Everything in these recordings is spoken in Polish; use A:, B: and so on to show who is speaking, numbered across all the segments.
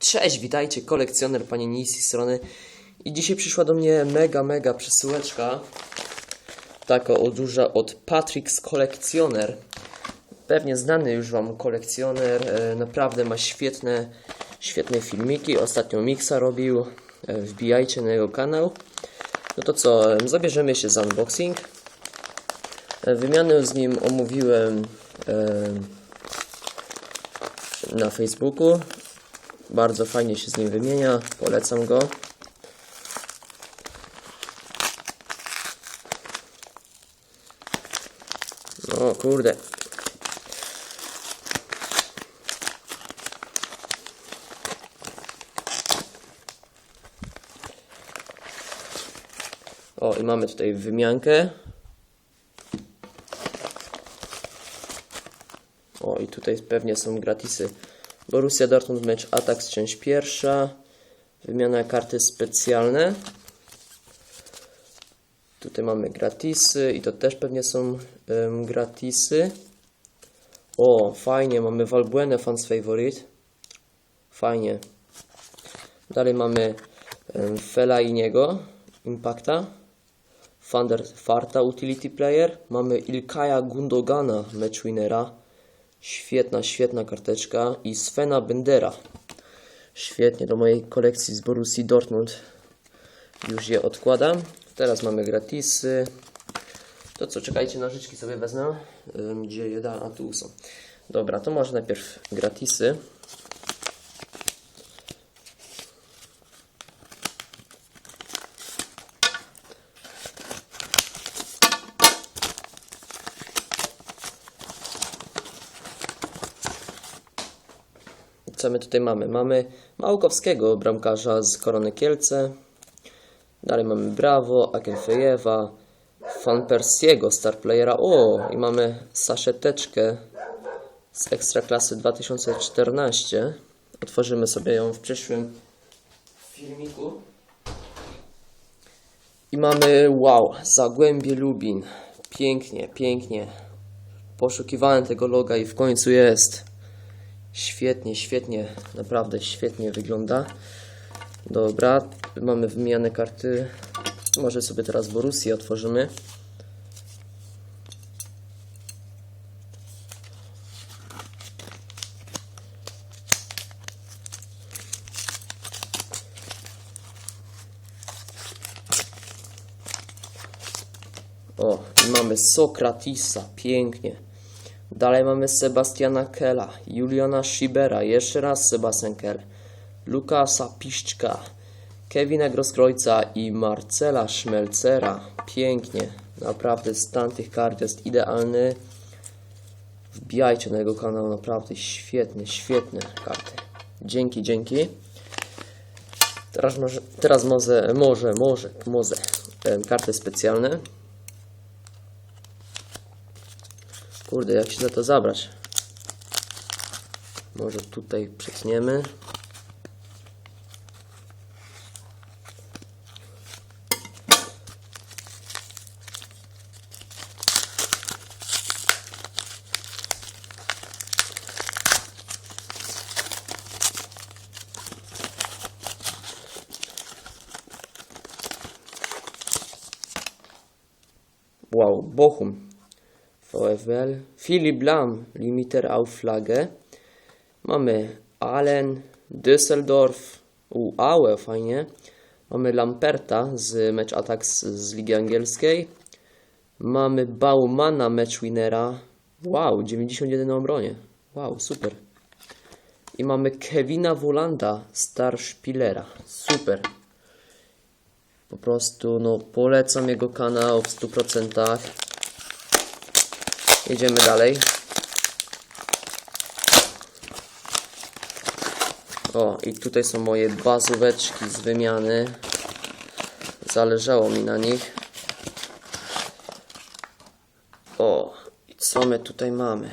A: Cześć, witajcie, kolekcjoner Pani Nisi strony. I dzisiaj przyszła do mnie mega, mega przesyłeczka. Taka o duża od Patrix Kolekcjoner. Pewnie znany już Wam kolekcjoner. E, naprawdę ma świetne, świetne filmiki. Ostatnio mixa robił. E, wbijajcie na jego kanał. No to co, e, zabierzemy się za unboxing. Wymianę z nim omówiłem na Facebooku. Bardzo fajnie się z nim wymienia. Polecam go. O kurde. O, i mamy tutaj wymiankę. O, i tutaj pewnie są gratisy. Borussia Dortmund mecz Atak, część pierwsza. Wymiana karty specjalne. Tutaj mamy gratisy i to też pewnie są em, gratisy. O, fajnie, mamy Valbuena Fans Favorite. Fajnie. Dalej mamy um, Fellainiego Impacta. Thunder Farta Utility Player. Mamy Ilkaja Gundogana Match Winnera. Świetna, świetna karteczka. I Svena Bendera. Świetnie, do mojej kolekcji z Borussii Dortmund. Już je odkładam. Teraz mamy gratisy. To co, czekajcie, nożyczki sobie wezmę. Gdzie je da? A tu są. Dobra, to może najpierw gratisy. Co my tutaj mamy? Mamy Małkowskiego, bramkarza z Korony Kielce. Dalej mamy Brawo, Akenfejewa, Fan Persiego, star playera. O, i mamy saszeteczkę z Ekstraklasy 2014. Otworzymy sobie ją w przyszłym filmiku. I mamy, wow, Zagłębie Lubin. Pięknie, pięknie. Poszukiwałem tego loga i w końcu jest. Świetnie, świetnie, naprawdę świetnie wygląda. Dobra, mamy wymieniane karty. Może sobie teraz Borussię otworzymy. O, mamy Sokratisa, pięknie. Dalej mamy Sebastiana Kella, Juliana Schibera, jeszcze raz Sebastian Kell, Lukasa Piszczka, Kevina Groskrojca i Marcela Szmelcera. Pięknie, naprawdę stan tych kart jest idealny. Wbijajcie na jego kanał, naprawdę świetne, świetne karty. Dzięki, dzięki. Teraz może, teraz może, może, może, może em, karty specjalne. Kurde, jak się za to zabrać? Może tutaj przetniemy. Wow, Bochum. VfL. Philipp Lahm, Limiter Auflage. Mamy Allen, Düsseldorf, u Aue, fajnie. Mamy Lamperta z Match Attacks z Ligi Angielskiej. Mamy Baumana, Match Winnera. Wow, 91 na obronie. Wow, super. I mamy Kevina Wolanda, Star Spillera. Super. Po prostu, no, polecam jego kanał w 100%. Jedziemy dalej. O, i tutaj są moje bazóweczki z wymiany. Zależało mi na nich. O, i co my tutaj mamy?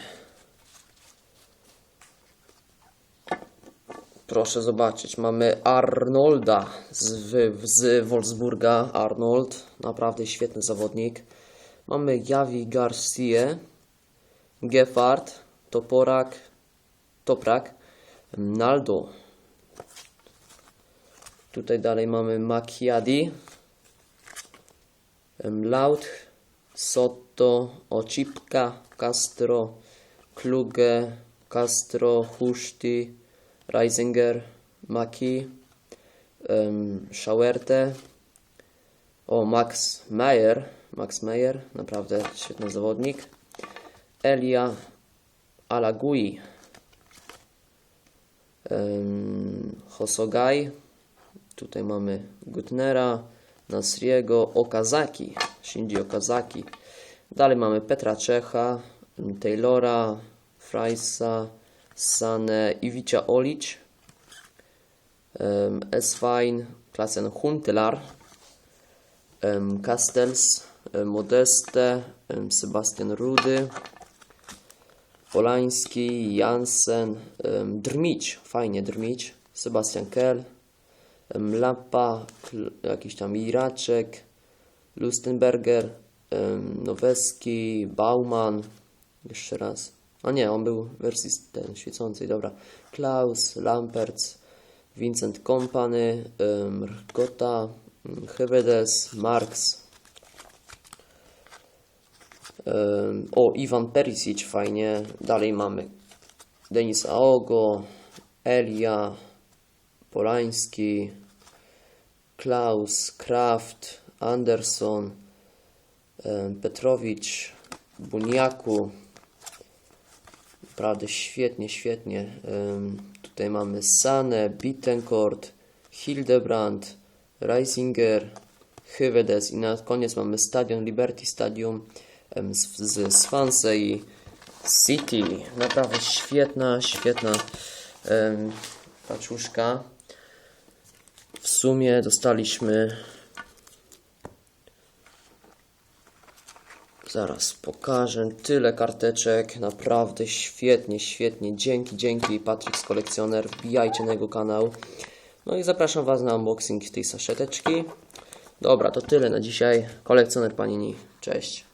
A: Proszę zobaczyć, mamy Arnolda z, z Wolfsburga. Arnold, naprawdę świetny zawodnik. Mamy Javi Garcia, Geffard, Toporak, Toprak, Naldo, Tutaj dalej mamy Macchiadi, Laut, Soto, Ocipka, Castro, Kluge, Castro, Huszty, Reisinger, Maki, um, Schauerte, o Max Meyer, Max Meyer, naprawdę świetny zawodnik, Elia Alagui, Hosogai, tutaj mamy Gutnera, Nasriego, Okazaki, Shinji Okazaki. Dalej mamy Petra Czecha, Taylora, Freisa, Sane, Iwicia Olic, Eswein, Klassen Huntelaar, um, Castells, Modeste, Sebastian Rudy, Polański, Jansen, Drmić, fajnie Drmić, Sebastian Kell, Lapa, jakiś tam Iraczek, Lustenberger, Noweski, Bauman, jeszcze raz. A nie, on był wersji ten, świecącej, dobra. Klaus, Lamperts, Vincent Kompany, Rgota, Hevedes, Marx. O, Iwan Perisic, fajnie. Dalej mamy Denis Aogo, Elia, Polański, Klaus, Kraft, Anderson, em, Petrowicz, Buniaku. Naprawdę świetnie, świetnie. Em, Tutaj mamy Sane, Bittencourt, Hildebrand, Reisinger, Hyvedes i na koniec mamy Stadion Liberty Stadium z, z Swansea City. Naprawdę świetna, świetna em, paczuszka. W sumie dostaliśmy Zaraz pokażę. Tyle karteczek. Naprawdę świetnie, świetnie. Dzięki, dzięki Patryk z Kolekcjoner. Wbijajcie na jego kanał. No i zapraszam Was na unboxing tej saszeteczki. Dobra, to tyle na dzisiaj. Kolekcjoner Panini. Cześć.